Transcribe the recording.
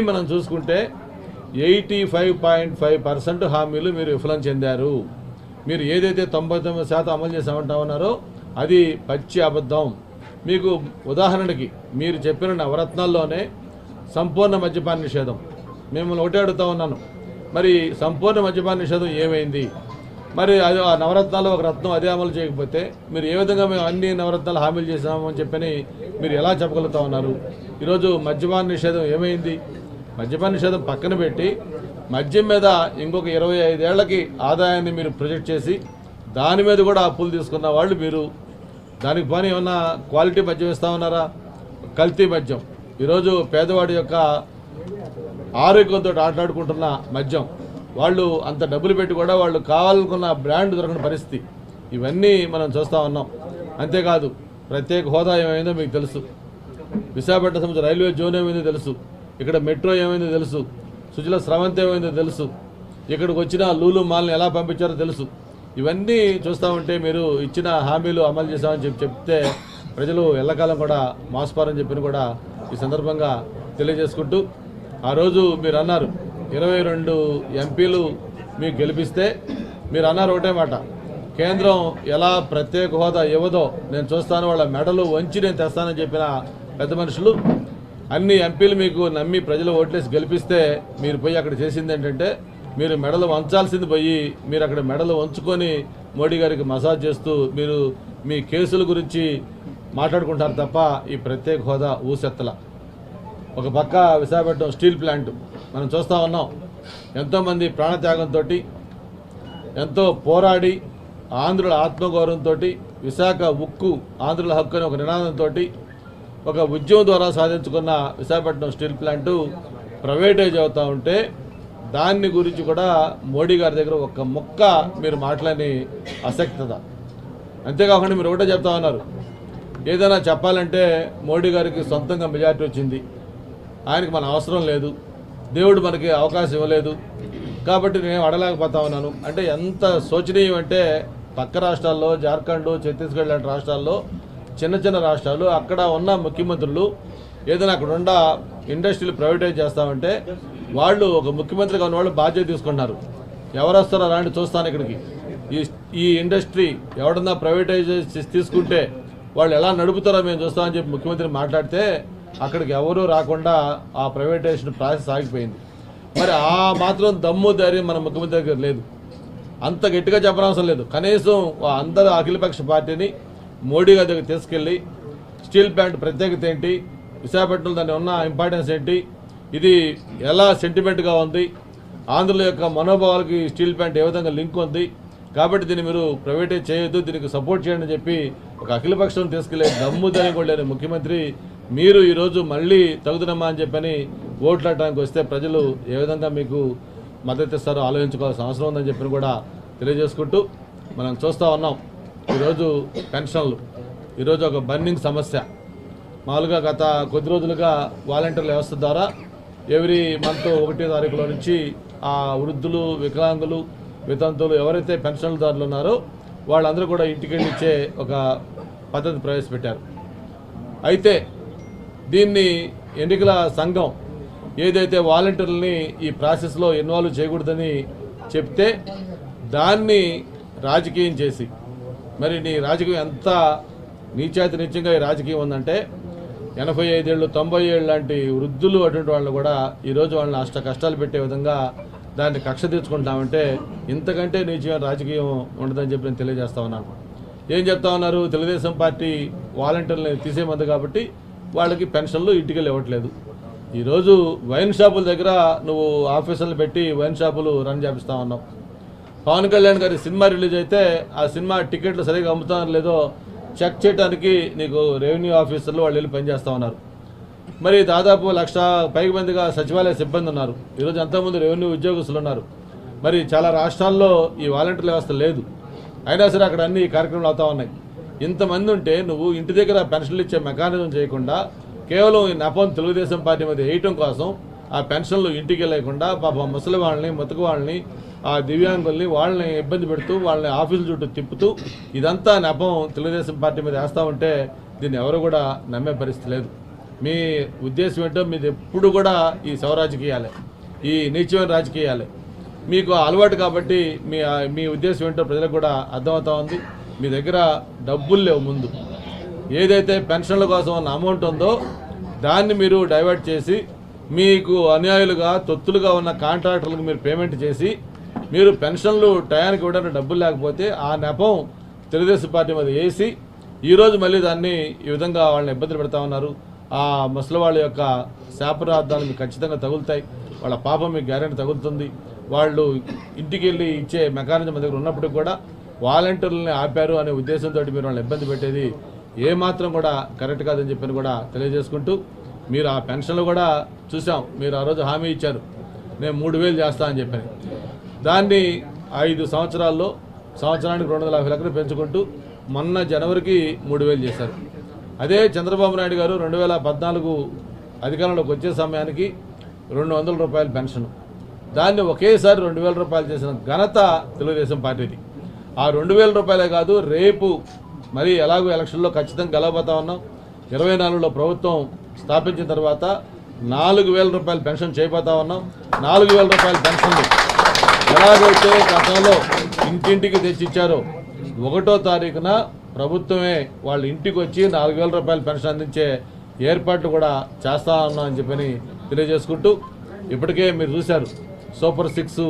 మనం చూసుకుంటే eighty five point five percent హామీలు మీరు విఫలం చెందారు. మీరు ఏదైతే తొంభై తొమ్మిది శాతం అమలు చేసామంటా ఉన్నారో అది పచ్చి అబద్ధం. మీకు ఉదాహరణకి మీరు చెప్పిన నవరత్నాల్లోనే సంపూర్ణ మద్యపాన నిషేధం. మిమ్మల్ని ఒకటే అడుగుతా ఉన్నాను. మరి సంపూర్ణ మద్యపాన నిషేధం ఏమైంది? మరి అది ఆ నవరత్నాలు ఒక రత్నం అదే అమలు చేయకపోతే మీరు ఏ విధంగా మేము అన్ని నవరత్నాలు హామీలు చేసామని చెప్పని మీరు ఎలా చెప్పగలుగుతా ఉన్నారు? ఈరోజు మద్యపాన నిషేధం ఏమైంది? మద్యపాన నిషేధం పక్కన పెట్టి మద్యం మీద ఇంకొక ఇరవై ఐదేళ్ళకి ఆదాయాన్ని మీరు ప్రొజెక్ట్ చేసి దాని మీద కూడా అప్పులు తీసుకున్న వాళ్ళు మీరు. దానికి పని ఏమన్నా క్వాలిటీ మద్యం ఇస్తా ఉన్నారా? కల్తీ మద్యం. ఈరోజు పేదవాడి యొక్క ఆరోగ్యంతో ఆటలాడుకుంటున్న మద్యం. వాళ్ళు అంత డబ్బులు పెట్టి కూడా వాళ్ళు కావాలనుకున్న బ్రాండ్ దొరకని పరిస్థితి. ఇవన్నీ మనం చూస్తూ ఉన్నాం. అంతేకాదు ప్రత్యేక హోదా ఏమైందో మీకు తెలుసు. విశాఖపట్నం సంబంధించిన రైల్వే జోన్ ఏమైందో తెలుసు. ఇక్కడ మెట్రో ఏమైందో తెలుసు. సుజల స్రవంతి ఏమైందో తెలుసు. ఇక్కడికి వచ్చిన లూలు మాల్ని ఎలా పంపించారో తెలుసు. ఇవన్నీ చూస్తూ ఉంటే మీరు ఇచ్చిన హామీలు అమలు చేశామని చెప్పి చెప్తే ప్రజలు ఎల్లకాలం కూడా మోసపారని చెప్పిన కూడా ఈ సందర్భంగా తెలియజేసుకుంటూ ఆ రోజు మీరు అన్నారు ఇరవై రెండు ఎంపీలు మీకు గెలిపిస్తే మీరు అన్నారు ఒకటే మాట కేంద్రం ఎలా ప్రత్యేక హోదా ఇవ్వదో నేను చూస్తాను వాళ్ళ మెడలు వంచి నేను తెస్తానని చెప్పిన పెద్ద మనుషులు అన్ని ఎంపీలు మీకు నమ్మి ప్రజలు ఓట్లేసి గెలిపిస్తే మీరు పోయి అక్కడ చేసింది ఏంటంటే మీరు మెడలు వంచాల్సింది పోయి మీరు అక్కడ మెడలు వంచుకొని మోడీ గారికి మసాజ్ చేస్తూ మీరు మీ కేసుల గురించి మాట్లాడుకుంటారు తప్ప ఈ ప్రత్యేక హోదా ఊసెత్తల. ఒక పక్క విశాఖపట్నం స్టీల్ ప్లాంట్ మనం చూస్తూ ఉన్నాం. ఎంతోమంది ప్రాణత్యాగంతో ఎంతో పోరాడి ఆంధ్రుల ఆత్మగౌరవంతో విశాఖ ఉక్కు ఆంధ్రుల హక్కు అనే ఒక నినాదంతో ఒక ఉద్యమం ద్వారా సాధించుకున్న విశాఖపట్నం స్టీల్ ప్లాంటు ప్రైవేటైజ్ అవుతూ ఉంటే దాన్ని గురించి కూడా మోడీ గారి దగ్గర ఒక మొక్క మీరు మాట్లాడి అసక్తత అంతేకాకుండా మీరు ఒకటే చెప్తా ఉన్నారు. ఏదైనా చెప్పాలంటే మోడీ గారికి సొంతంగా మెజార్టీ వచ్చింది. ఆయనకి మన అవసరం లేదు. దేవుడు మనకి అవకాశం ఇవ్వలేదు. కాబట్టి నేను అడలేకపోతా ఉన్నాను. అంటే ఎంత శోచనీయం అంటే పక్క రాష్ట్రాల్లో జార్ఖండ్ ఛత్తీస్గఢ్ లాంటి రాష్ట్రాల్లో చిన్న చిన్న రాష్ట్రాలు అక్కడ ఉన్న ముఖ్యమంత్రులు ఏదైనా అక్కడ ఉన్న ఇండస్ట్రీలు ప్రైవేటైజ్ చేస్తామంటే వాళ్ళు ఒక ముఖ్యమంత్రిగా ఉన్న వాళ్ళు బాధ్యత తీసుకుంటున్నారు. ఎవరు వస్తారో రాండి చూస్తాను ఇక్కడికి. ఈ ఈ ఇండస్ట్రీ ఎవడన్నా ప్రైవేటైజ్ తీసుకుంటే వాళ్ళు ఎలా నడుపుతారో మేము చూస్తామని చెప్పి ముఖ్యమంత్రి మాట్లాడితే అక్కడికి ఎవరూ రాకుండా ఆ ప్రైవేటైజేషన్ ప్రాసెస్ ఆగిపోయింది. మరి ఆ మాత్రం దమ్ము ధైర్యం మన ముఖ్యమంత్రి దగ్గర లేదు. అంత గట్టిగా చెప్పనవసరం లేదు. కనీసం అందరూ అఖిలపక్ష పార్టీని మోడీ గారి దగ్గర తీసుకెళ్ళి స్టీల్ ప్లాంట్ ప్రత్యేకత ఏంటి విశాఖపట్నంలో దాని ఉన్న ఇంపార్టెన్స్ ఏంటి ఇది ఎలా సెంటిమెంట్గా ఉంది ఆంధ్రుల యొక్క మనోభావాలకి స్టీల్ ప్లాంట్ ఏ విధంగా లింక్ ఉంది కాబట్టి దీన్ని మీరు ప్రైవేటైజ్ చేయొద్దు దీనికి సపోర్ట్ చేయండి అని చెప్పి ఒక అఖిలపక్షం తీసుకెళ్ళే దమ్ము ధైర్యం కూడా లేని ముఖ్యమంత్రి మీరు ఈరోజు మళ్ళీ తగుదనమ్మా అని చెప్పని ఓట్లాడటానికి వస్తే ప్రజలు ఏ విధంగా మీకు మద్దతు ఇస్తారో ఆలోచించుకోవాల్సిన అవసరం ఉందని చెప్పి కూడా తెలియజేసుకుంటూ మనం చూస్తూ ఉన్నాం. ఈరోజు పెన్షన్లు. ఈరోజు ఒక బర్నింగ్ సమస్య. మామూలుగా గత కొద్ది రోజులుగా వాలంటీర్ల వ్యవస్థ ద్వారా ఎవ్రీ మంత్ ఒకటో తారీఖులో నుంచి ఆ వృద్ధులు వికలాంగులు వితంతులు ఎవరైతే పెన్షన్లదారులు ఉన్నారో వాళ్ళందరూ కూడా ఇంటికెళ్ళి ఇచ్చే ఒక పద్ధతి ప్రవేశపెట్టారు. అయితే దీన్ని ఎన్నికల సంఘం ఏదైతే వాలంటీర్లని ఈ ప్రాసెస్లో ఇన్వాల్వ్ చేయకూడదని చెప్తే దాన్ని రాజకీయం చేసి మరి నీ రాజకీయం ఎంత నీచాతి నిత్యంగా ఈ రాజకీయం ఉందంటే ఎనభై ఐదేళ్ళు తొంభై ఏళ్ళు లాంటి వృద్ధులు అటువంటి వాళ్ళు కూడా ఈరోజు వాళ్ళని అష్ట కష్టాలు పెట్టే విధంగా దాన్ని కక్ష తీర్చుకుంటామంటే ఇంతకంటే నీచమైన రాజకీయం ఉండదని చెప్పి నేను తెలియజేస్తా ఉన్నాను. ఏం చెప్తా ఉన్నారు? తెలుగుదేశం పార్టీ వాలంటీర్ని తీసేయమంది కాబట్టి వాళ్ళకి పెన్షన్లు ఇంటికి ఇవ్వట్లేదు ఈరోజు వైన్ షాపుల దగ్గర నువ్వు ఆఫీసర్లు పెట్టి వైన్ షాపులు రన్ చేపిస్తా ఉన్నావు. పవన్ కళ్యాణ్ గారి సినిమా రిలీజ్ అయితే ఆ సినిమా టికెట్లు సరిగా అమ్ముతారో లేదో చెక్ చేయడానికి నీకు రెవెన్యూ ఆఫీసర్లు వాళ్ళు వెళ్ళి పనిచేస్తూ ఉన్నారు. మరి దాదాపు లక్ష పైకి మందిగా సచివాలయ సిబ్బంది ఉన్నారు. ఈరోజు అంతకుముందు రెవెన్యూ ఉద్యోగస్తులు ఉన్నారు. మరి చాలా రాష్ట్రాల్లో ఈ వాలంటీర్ వ్యవస్థ లేదు. అయినా సరే అక్కడ అన్ని కార్యక్రమాలు అవుతా ఉన్నాయి. ఇంతమంది ఉంటే నువ్వు ఇంటి దగ్గర పెన్షన్లు ఇచ్చే మెకానిజం చేయకుండా కేవలం ఈ నపం తెలుగుదేశం పార్టీ మీద వేయటం కోసం ఆ పెన్షన్లు ఇంటికి వెళ్ళకుండా పాపం ముసలి వాళ్ళని ముతక వాళ్ళని ఆ దివ్యాంగుల్ని వాళ్ళని ఇబ్బంది పెడుతూ వాళ్ళని ఆఫీసుల చుట్టూ తిప్పుతూ ఇదంతా నెపం తెలుగుదేశం పార్టీ మీద వేస్తూ ఉంటే దీన్ని ఎవరు కూడా నమ్మే పరిస్థితి లేదు. మీ ఉద్దేశం ఏంటో మీది ఎప్పుడు కూడా ఈ శవ ఈ నీచమైన రాజకీయాలే. మీకు అలవాటు కాబట్టి మీ మీ ఉద్దేశం ఏంటో ప్రజలకు కూడా అర్థమవుతా ఉంది. మీ దగ్గర డబ్బులు లేవు ముందు. ఏదైతే పెన్షన్ల కోసం ఉన్న అమౌంట్ ఉందో దాన్ని మీరు డైవర్ట్ చేసి మీకు అన్యాయులుగా తొత్తులుగా ఉన్న కాంట్రాక్టర్లకు మీరు పేమెంట్ చేసి మీరు పెన్షన్లు టయానికి ఇవ్వడానికి డబ్బులు లేకపోతే ఆ నెపం తెలుగుదేశం పార్టీ మీద వేసి ఈరోజు మళ్ళీ దాన్ని ఈ విధంగా వాళ్ళని ఇబ్బందులు పెడతా ఉన్నారు. ఆ ముసలి వాళ్ళ యొక్క శాపరార్థాలు మీకు ఖచ్చితంగా తగులుతాయి. వాళ్ళ పాపం మీకు గ్యారెంటీ తగులుతుంది. వాళ్ళు ఇంటికి వెళ్ళి ఇచ్చే మెకానిజం దగ్గర ఉన్నప్పుడు కూడా వాలంటీర్లని ఆపారు అనే ఉద్దేశంతో మీరు వాళ్ళని ఇబ్బంది పెట్టేది ఏమాత్రం కూడా కరెక్ట్ కాదని చెప్పని కూడా తెలియజేసుకుంటూ మీరు ఆ పెన్షన్లు కూడా చూసాం. మీరు ఆ రోజు హామీ ఇచ్చారు. నేను మూడు వేలు చేస్తా అని చెప్పాను. దాన్ని ఐదు సంవత్సరాల్లో సంవత్సరానికి రెండు వందల యాభై లక్షలు పెంచుకుంటూ మొన్న జనవరికి మూడు వేలు చేశారు. అదే చంద్రబాబు నాయుడు గారు రెండు వేల పద్నాలుగు అధికారంలోకి వచ్చే సమయానికి రెండు వందల రూపాయల పెన్షన్. దాన్ని ఒకేసారి రెండు వేల రూపాయలు చేసిన ఘనత తెలుగుదేశం పార్టీది. ఆ రెండు వేల రూపాయలే కాదు రేపు మరి ఎలాగో ఎలక్షన్లో ఖచ్చితంగా గెలవబోతా ఉన్నాం. ఇరవై నాలుగులో ప్రభుత్వం స్థాపించిన తర్వాత నాలుగు వేల రూపాయల పెన్షన్ చేయబోతా ఉన్నాం. నాలుగు వేల రూపాయల పెన్షన్లు ఎలాగైతే గతంలో ఇంటింటికి తెచ్చిచ్చారో ఒకటో తారీఖున ప్రభుత్వమే వాళ్ళ ఇంటికి వచ్చి నాలుగు వేల రూపాయల పెన్షన్ అందించే ఏర్పాట్లు కూడా చేస్తా ఉన్నామని అని చెప్పని తెలియజేసుకుంటూ ఇప్పటికే మీరు చూశారు. Super six